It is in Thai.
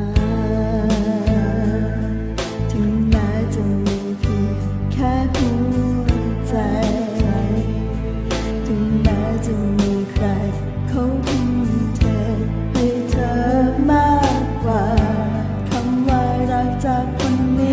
ก one